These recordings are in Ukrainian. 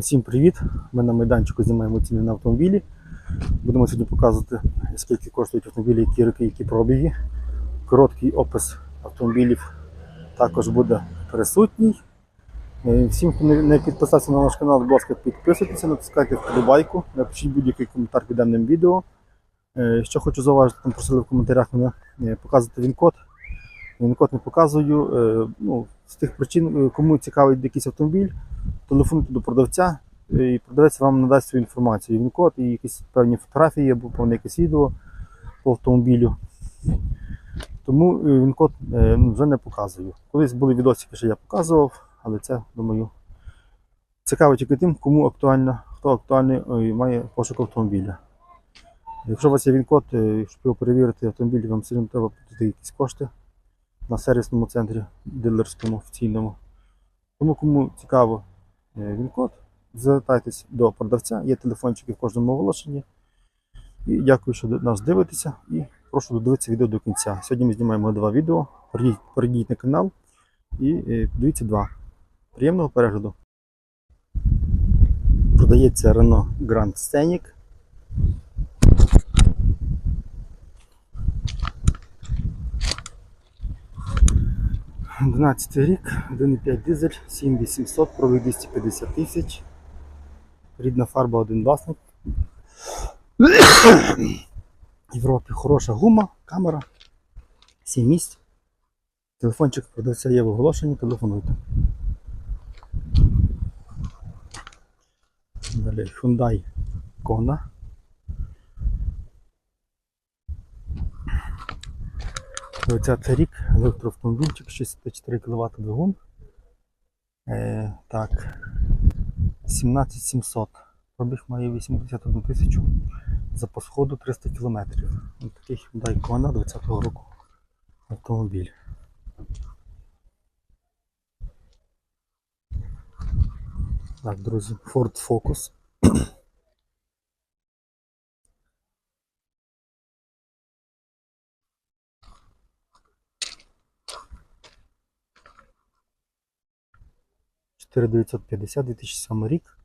Всім привіт! Ми на майданчику знімаємо ціни на автомобілі. Будемо сьогодні показувати, скільки коштують автомобілі, які роки, які пробіги. Короткий опис автомобілів також буде присутній. Е, Всім, хто не підписався на наш канал, будь ласка, підписуйтесь, натискайте вподобайку, напишіть будь-який коментар під даним відео. Е, Що хочу зауважити, там просили в коментарях мене е, показувати він-код. Він-код не показую. Ну, з тих причин, кому цікавий якийсь автомобіль, телефонуйте до продавця, е, і продавець вам надасть свою інформацію. Він код і якісь певні фотографії або певне якесь відео по автомобілю. Тому е, він код е, ну, вже не показую. Колись були відосики, що я показував, але це, думаю, цікаво тільки тим, кому актуально, хто актуальний має пошук автомобіля. Якщо у вас є він-код, щоб його перевірити автомобіль, вам все одно треба платити якісь кошти на сервісному центрі дилерському офіційному. Тому кому цікаво він-код, звертайтесь до продавця, є телефончики в кожному оголошенні. І дякую, що нас дивитеся. І прошу додивитися відео до кінця. Сьогодні ми знімаємо два відео. Перейдіть, на канал і дивіться подивіться два. Приємного перегляду. Продається Renault Grand Scenic. — 12 рік, 1,5 дизель, 7800, пробіг 250 тисяч. Рідна фарба, один власник. В Європі хороша гума, камера, 7 місць. Телефончик продавця є в оголошенні, телефонуйте. Далі Hyundai Kona. Двадцятий рік, електроавтомобільчик, 64 кВт двигун. Е, так, 17700. Пробіг має 81 тисячу. Запас ходу 300 км. Ось такий Hyundai Kona 20-го року автомобіль. Так, друзі, Ford Focus. Чотири 950, 2007 рік.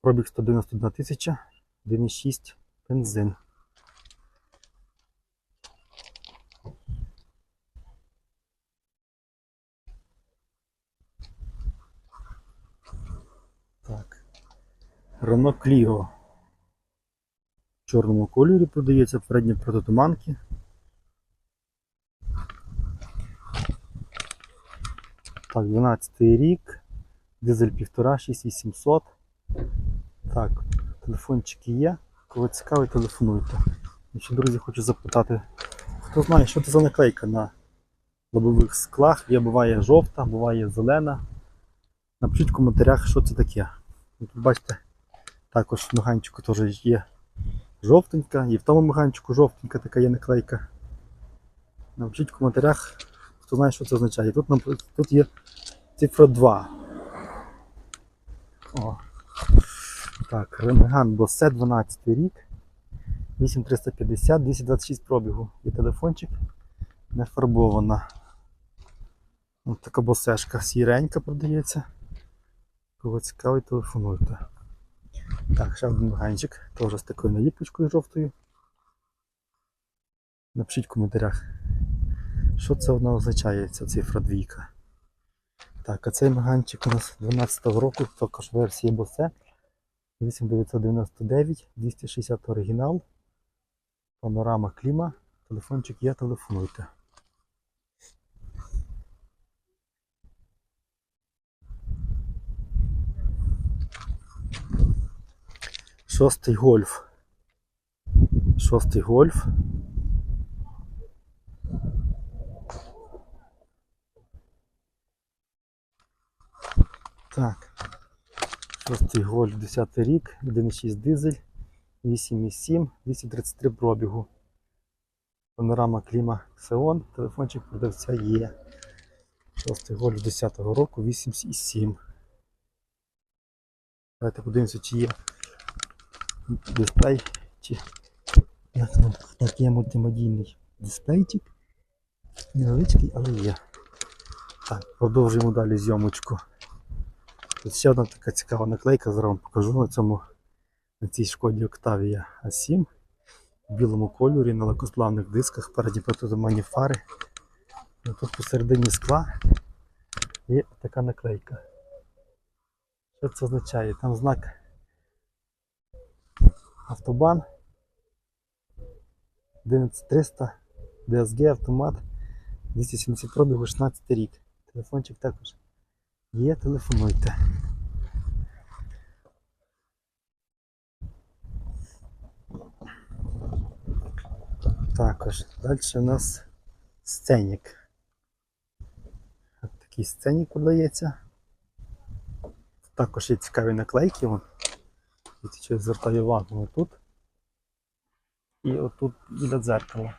Пробіг 191 тисяча, 1,6 бензин. Так. Renault Clio. В чорному кольорі продається передні протитуманки. Так, 12 рік. Дизель 1,5, 6700. Так, телефончики є. Кого цікавий, телефонуйте. І друзі, хочу запитати, хто знає, що це за наклейка на лобових склах? Є буває жовта, буває зелена. Напишіть в коментарях, що це таке. Тут бачите, також в меганчику теж є жовтенька, і в тому меганчику жовтенька така є наклейка. Напишіть в коментарях, хто знає, що це означає. Тут, тут є цифра 2. О. Так, Ренеган Босе 12 рік. 8350, 226 пробігу. І телефончик не фарбована. Ось така босешка сіренька продається. Кого цікавий, телефонуйте. Так, ще один ганчик, теж з такою наліпочкою жовтою. Напишіть в коментарях, що це вона означає, ця цифра двійка. Так, а цей маганчик у нас 12-го року, також версія Bose 8999, 260 оригінал, панорама кліма, телефончик є, телефонуйте. Шостий гольф. Шостий гольф. Так. Шостий гольф, 10 рік, 1,6 дизель, 8,7, 233 пробігу. Панорама кліма Xeon, телефончик продавця є. Шостий гольф 10-го року, 8,7. Давайте подивимося, чи є дисплей, чи як є мультимедійний дисплейчик. Невеличкий, але є. Так, продовжуємо далі зйомочку. Тут ще одна така цікава наклейка, зараз вам покажу на цьому на цій шкоді Octavia A7 в білому кольорі на легкосплавних дисках, передні протитуманні фари. І тут посередині скла є така наклейка. Що це означає? Там знак автобан 11300 DSG автомат 270 пробігу 16 рік. Телефончик також є, телефонуйте. Також далі у нас сценік. От такий сценік подається. Також є цікаві наклейки. Ще звертаю увагу отут. І отут біля дзеркала.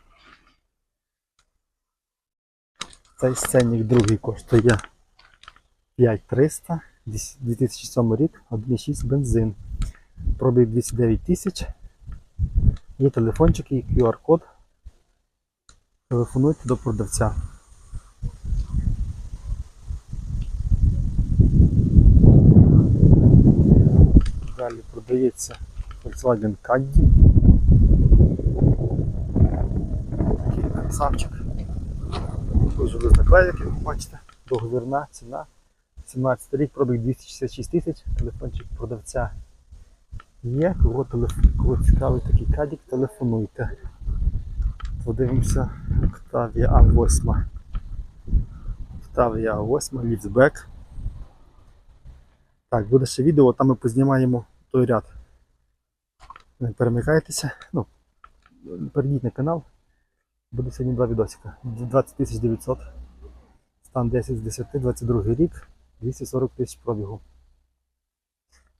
Цей сценік другий коштує 5300, 2007 рік, 1,6 бензин. Пробіг 209 тисяч. Є телефончик і QR-код. Телефонуйте до продавця. Далі продається Volkswagen Caddy. Такий красавчик. Дуже без ви бачите. Договірна ціна. 17 рік, пробіг 266 тисяч, телефончик продавця є. Кого, телеф... Кого цікавий такий кадік, телефонуйте. Подивимося, Octavia A8. Octavia A8, ліфтбек. Так, буде ще відео, там ми познімаємо той ряд. Не перемикайтеся. Ну, перейдіть на канал. Буде сьогодні два відосика. 20 900. Стан 10 з 10, 22 рік, 240 тисяч пробігу.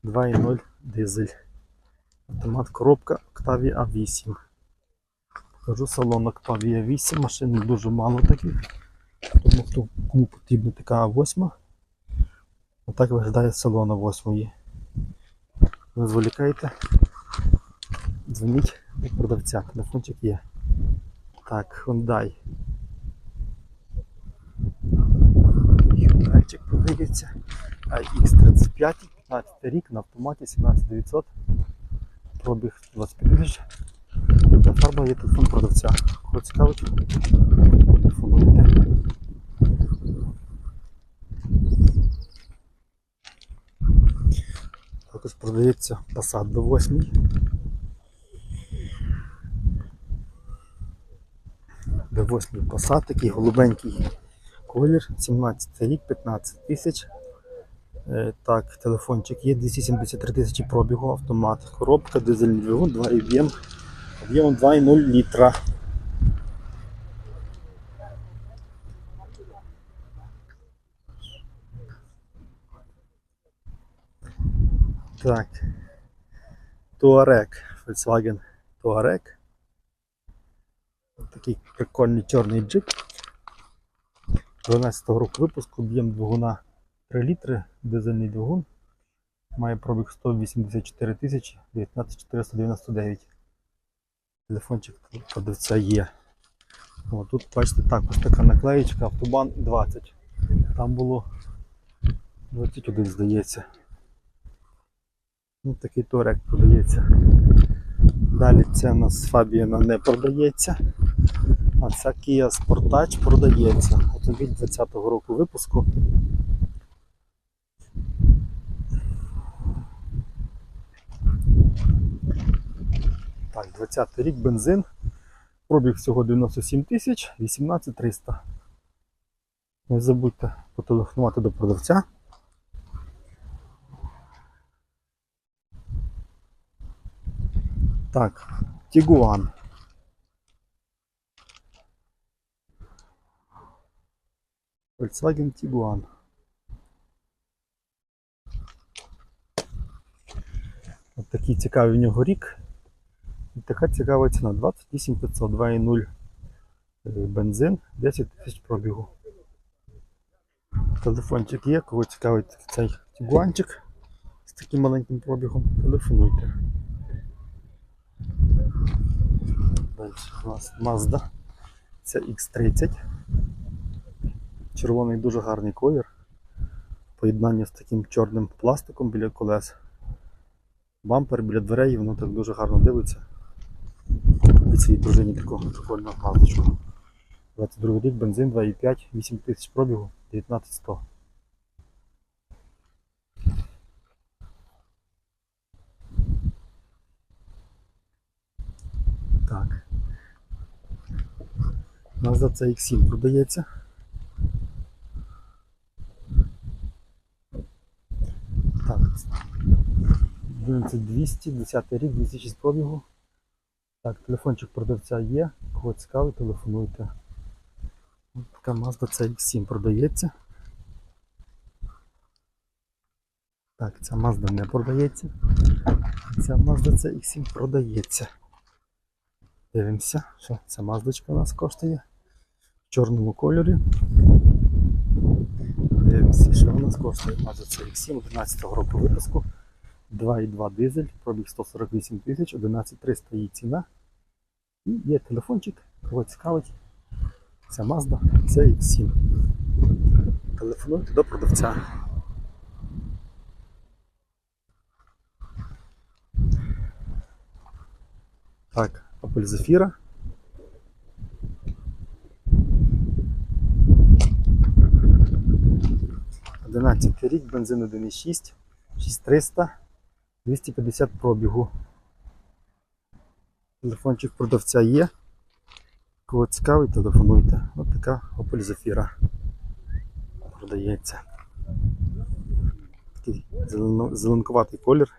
2.0 дизель. Автомат коробка Octavia A8. Покажу салон Octavia 8, машин дуже мало таких. Тому хто кому потрібна така А8. Отак виглядає салон А8. Ви зволікаєте, дзвоніть до продавця, телефончик є. Так, Hyundai. Продається. AX35, 15 рік на автоматі 17900. Пробіг 25 тисяч. Фарба є телефон продавця. Кого цікавить, телефонуйте. Також продається Passat до 8. До 8 Passat, такий голубенький колір, 17 рік, 15 тисяч. Е, Так, телефончик є 273 тисячі пробігу, автомат, коробка, дизельний двигун, 2 об'єм, об'ємом 2,0 літра. Так. Touareg, Volkswagen Touareg. Такий прикольний чорний джип. 12 року випуску, об'єм двигуна 3 літри, дизельний двигун. Має пробіг 184 тисячі 19499. Телефончик продавця є. О, тут бачите також така наклеєчка автобан 20. Там було 21, здається. Ну, такий турек продається. Далі це у нас Фабіана не продається. А ця Kia Sportage продається. Автомобіль 20-го року випуску. Так, 20 рік бензин. Пробіг всього 97 тисяч, 18 300. Не забудьте потелефонувати до продавця. Так, Тігуан. Volkswagen Tiguan. От такий цікавий в нього рік. І така цікава ціна 28 500, 2,0 е, бензин, 10 тисяч пробігу. Телефончик є, кого цікавить цей тігуанчик з таким маленьким пробігом, телефонуйте. Далі у нас Mazda. Це X30. Червоний дуже гарний колір. поєднання з таким чорним пластиком біля колес. Бампер біля дверей, воно так дуже гарно дивиться. І цій дружині таку прикольну мазочку. 22 рік, бензин 2,5, 8 тисяч пробігу, 19100. Так. Mazda CX-7 продається. Так. 11200, 10 рік, 2006 пробігу. Так, телефончик продавця є. Кого цікавить, телефонуйте. Така Mazda CX-7 продається. Так, ця Mazda не продається. Ця Mazda CX-7 продається. Дивимося, що ця маздочка у нас коштує в чорному кольорі. Дивимося, що у нас коштує Mazda CX-7 11 року випуску. 2,2 дизель, пробіг 148 тисяч, 11300 її ціна. І є телефончик, кого цікавить. Це Mazda CX-7. Телефонуйте до продавця. Так, Opel Zafira. Одинадцятий рік, бензин 1,6, 6300, 250 пробігу. Телефончик продавця є. Кого цікавий, телефонуйте. Ось така Opel Zafira продається. Такий зеленкуватий колір,